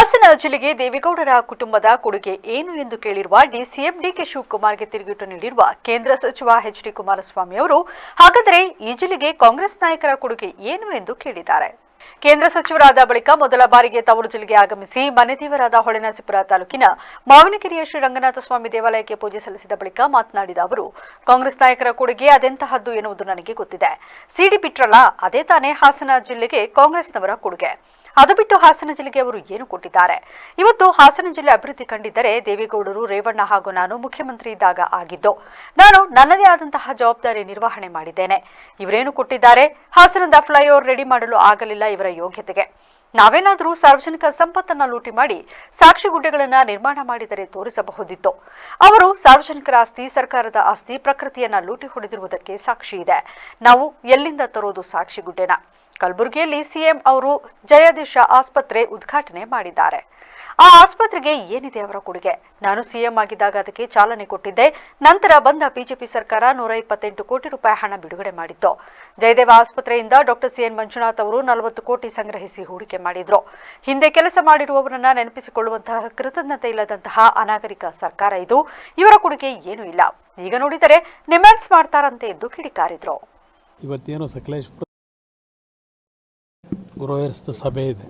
ಹಾಸನ ಜಿಲ್ಲೆಗೆ ದೇವೇಗೌಡರ ಕುಟುಂಬದ ಕೊಡುಗೆ ಏನು ಎಂದು ಕೇಳಿರುವ ಡಿಸಿಎಂ ಡಿಕೆ ಶಿವಕುಮಾರ್ಗೆ ತಿರುಗೇಟು ನೀಡಿರುವ ಕೇಂದ್ರ ಸಚಿವ ಎಚ್ ಡಿ ಕುಮಾರಸ್ವಾಮಿ ಅವರು, ಹಾಗಾದರೆ ಈ ಜಿಲ್ಲೆಗೆ ಕಾಂಗ್ರೆಸ್ ನಾಯಕರ ಕೊಡುಗೆ ಏನು ಎಂದು ಕೇಳಿದ್ದಾರೆ. ಕೇಂದ್ರ ಸಚಿವರಾದ ಬಳಿಕ ಮೊದಲ ಬಾರಿಗೆ ತವರು ಜಿಲ್ಲೆಗೆ ಆಗಮಿಸಿ ಮನೆದೇವರಾದ ಹೊಳೆನರಸೀಪುರ ತಾಲೂಕಿನ ಮಾವಿನಕೆರೆಯ ಶ್ರೀ ರಂಗನಾಥ ಸ್ವಾಮಿ ದೇವಾಲಯಕ್ಕೆ ಪೂಜೆ ಸಲ್ಲಿಸಿದ ಬಳಿಕ ಮಾತನಾಡಿದ ಅವರು, ಕಾಂಗ್ರೆಸ್ ನಾಯಕರ ಕೊಡುಗೆ ಅದೆಂತಹದ್ದು ಎನ್ನುವುದು ನನಗೆ ಗೊತ್ತಿದೆ. ಸಿಡಿ ಬಿಟ್ರಲ್ಲ, ಅದೇ ತಾನೇ ಹಾಸನ ಜಿಲ್ಲೆಗೆ ಕಾಂಗ್ರೆಸ್ನವರ ಕೊಡುಗೆ. ಅದು ಬಿಟ್ಟು ಹಾಸನ ಜಿಲ್ಲೆಗೆ ಅವರು ಏನು ಕೊಟ್ಟಿದ್ದಾರೆ? ಇವತ್ತು ಹಾಸನ ಜಿಲ್ಲೆ ಅಭಿವೃದ್ಧಿ ಕಂಡಿದ್ದರೆ ದೇವೇಗೌಡರು, ರೇವಣ್ಣ ಹಾಗೂ ನಾನು ಮುಖ್ಯಮಂತ್ರಿ ಇದ್ದಾಗ ಆಗಿದ್ದು, ನಾನು ನನ್ನದೇ ಆದಂತಹ ಜವಾಬ್ದಾರಿ ನಿರ್ವಹಣೆ ಮಾಡಿದ್ದೇನೆ. ಇವರೇನು ಕೊಟ್ಟಿದ್ದಾರೆ? ಹಾಸನದ ಫ್ಲೈಓವರ್ ರೆಡಿ ಮಾಡಲು ಆಗಲಿಲ್ಲ ಇವರ ಯೋಗ್ಯತೆಗೆ. ನಾವೇನಾದರೂ ಸಾರ್ವಜನಿಕ ಸಂಪತ್ತನ್ನ ಲೂಟಿ ಮಾಡಿ ಸಾಕ್ಷಿಗುಡ್ಡೆಗಳನ್ನ ನಿರ್ಮಾಣ ಮಾಡಿದರೆ ತೋರಿಸಬಹುದಿತ್ತು. ಅವರು ಸಾರ್ವಜನಿಕರ ಆಸ್ತಿ, ಸರ್ಕಾರದ ಆಸ್ತಿ ಪ್ರಕೃತಿಯನ್ನ ಲೂಟಿ ಹೊಡೆದಿರುವುದಕ್ಕೆ ಸಾಕ್ಷಿ ಇದೆ. ನಾವು ಎಲ್ಲಿಂದ ತರೋದು ಸಾಕ್ಷಿಗುಡ್ಡೆನ ಕಲಬುರಗಿಯಲ್ಲಿ ಸಿಎಂ ಅವರು ಜಯದೇಶ ಆಸ್ಪತ್ರೆ ಉದ್ಘಾಟನೆ ಮಾಡಿದ್ದಾರೆ. ಆ ಆಸ್ಪತ್ರೆಗೆ ಏನಿದೆ ಅವರ ಕೊಡುಗೆ? ನಾನು ಸಿಎಂ ಆಗಿದ್ದಾಗ ಅದಕ್ಕೆ ಚಾಲನೆ ಕೊಟ್ಟಿದ್ದೆ. ನಂತರ ಬಂದ ಬಿಜೆಪಿ ಸರ್ಕಾರ ನೂರ ಇಪ್ಪತ್ತೆಂಟು ಕೋಟಿ ರೂಪಾಯಿ ಹಣ ಬಿಡುಗಡೆ ಮಾಡಿತ್ತು. ಜಯದೇವ ಆಸ್ಪತ್ರೆಯಿಂದ ಡಾಕ್ಟರ್ ಸಿಎನ್ ಮಂಜುನಾಥ್ ಅವರು ನಲವತ್ತು ಕೋಟಿ ಸಂಗ್ರಹಿಸಿ ಹೂಡಿಕೆ ಮಾಡಿದ್ರು. ಹಿಂದೆ ಕೆಲಸ ಮಾಡಿರುವವರನ್ನ ನೆನಪಿಸಿಕೊಳ್ಳುವಂತಹ ಕೃತಜ್ಞತೆ ಇಲ್ಲದಂತಹ ಅನಾಗರಿಕ ಸರ್ಕಾರ ಇದು. ಇವರ ಕೊಡುಗೆ ಏನೂ ಇಲ್ಲ. ಈಗ ನೋಡಿದರೆ ನಿಮ್ಯಾನ್ಸ್ ಮಾಡ್ತಾರಂತೆ ಎಂದು ಕಿಡಿಕಾರಿದ್ರು. ಇವತ್ತೇನು ಸಕಲೇಶ್ಪುರ ಗೃಹಸ್ಥ ಸಭೆ ಇದೆ.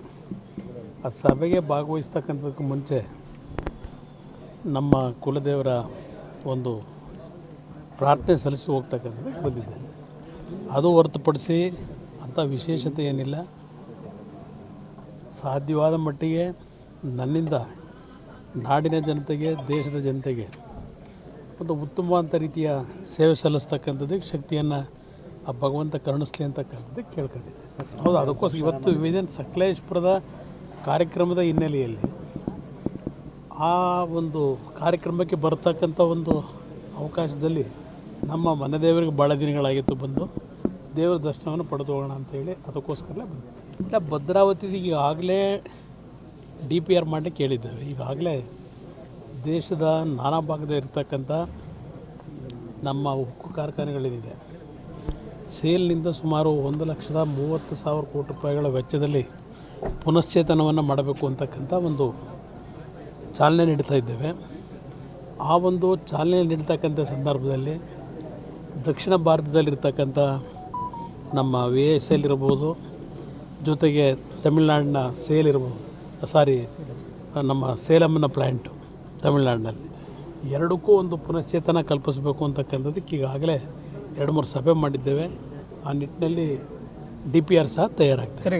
ಆ ಸಭೆಗೆ ಭಾಗವಹಿಸ್ತಕ್ಕಂಥದಕ್ಕೆ ಮುಂಚೆ ನಮ್ಮ ಕುಲದೇವರ ಒಂದು ಪ್ರಾರ್ಥನೆ ಸಲ್ಲಿಸಿ ಹೋಗ್ತಕ್ಕಂಥದ್ದು ಬಂದಿದ್ದೇನೆ ಅದು ಹೊರತುಪಡಿಸಿ ಅಂಥ ವಿಶೇಷತೆ ಏನಿಲ್ಲ. ಸಾಧ್ಯವಾದ ಮಟ್ಟಿಗೆ ನನ್ನಿಂದ ನಾಡಿನ ಜನತೆಗೆ, ದೇಶದ ಜನತೆಗೆ ಒಂದು ಉತ್ತಮವಾದಂಥ ರೀತಿಯ ಸೇವೆ ಸಲ್ಲಿಸ್ತಕ್ಕಂಥದ್ದಕ್ಕೆ ಶಕ್ತಿಯನ್ನು ಆ ಭಗವಂತ ಕರುಣಿಸ್ಲಿ ಅಂತಕ್ಕಂಥದ್ದು ಕೇಳ್ಕೊಂಡಿದ್ದೆ ಹೌದು, ಅದಕ್ಕೋಸ್ಕರ ಇವತ್ತು ವಿವಿಧ ಸಕಲೇಶ್ಪುರದ ಕಾರ್ಯಕ್ರಮದ ಹಿನ್ನೆಲೆಯಲ್ಲಿ ಆ ಒಂದು ಕಾರ್ಯಕ್ರಮಕ್ಕೆ ಬರ್ತಕ್ಕಂಥ ಒಂದು ಅವಕಾಶದಲ್ಲಿ ನಮ್ಮ ಮನೆ ದೇವರಿಗೆ ಭಾಳ ದಿನಗಳಾಗಿತ್ತು ಬಂದು ದೇವರ ದರ್ಶನವನ್ನು ಪಡೆದು ಹೋಗೋಣ ಅಂತೇಳಿ ಅದಕ್ಕೋಸ್ಕರಲೇ ಬಂದು ಇಲ್ಲ ಭದ್ರಾವತಿಗೆ ಈಗಾಗಲೇ ಡಿ ಪಿ ಆರ್ ಮಾಡಲಿಕ್ಕೆ ಹೇಳಿದ್ದೇವೆ. ಈಗಾಗಲೇ ದೇಶದ ನಾನಾ ಭಾಗದ ಇರ್ತಕ್ಕಂಥ ನಮ್ಮ ಉಕ್ಕು ಕಾರ್ಖಾನೆಗಳೇನಿದೆ, ಸೇಲ್ನಿಂದ ಸುಮಾರು ಒಂದು ಲಕ್ಷದ ಮೂವತ್ತು ಸಾವಿರ ಕೋಟಿ ರೂಪಾಯಿಗಳ ವೆಚ್ಚದಲ್ಲಿ ಪುನಶ್ಚೇತನವನ್ನು ಮಾಡಬೇಕು ಅಂತಕ್ಕಂಥ ಒಂದು ಚಾಲನೆ ನೀಡ್ತಾ ಇದ್ದೇವೆ. ಆ ಒಂದು ಚಾಲನೆ ನೀಡ್ತಕ್ಕಂಥ ಸಂದರ್ಭದಲ್ಲಿ ದಕ್ಷಿಣ ಭಾರತದಲ್ಲಿರ್ತಕ್ಕಂಥ ನಮ್ಮ ವಿ ಎಸ್ ಎಲ್ ಇರ್ಬೋದು, ಜೊತೆಗೆ ತಮಿಳ್ನಾಡಿನ ಸೇಲ್ ಇರ್ಬೋದು ಸಾರಿ ನಮ್ಮ ಸೇಲಮ್ಮನ ಪ್ಲ್ಯಾಂಟು ತಮಿಳ್ನಾಡಿನಲ್ಲಿ. ಎರಡಕ್ಕೂ ಒಂದು ಪುನಶ್ಚೇತನ ಕಲ್ಪಿಸಬೇಕು ಅಂತಕ್ಕಂಥದ್ದಕ್ಕೆ ಈಗಾಗಲೇ ಎರಡು ಮೂರು ಸಭೆ ಮಾಡಿದ್ದೇವೆ. ಆ ನಿಟ್ಟಿನಲ್ಲಿ ಡಿ ಪಿ ಆರ್ ಸಹ ತಯಾರಾಗ್ತದೆ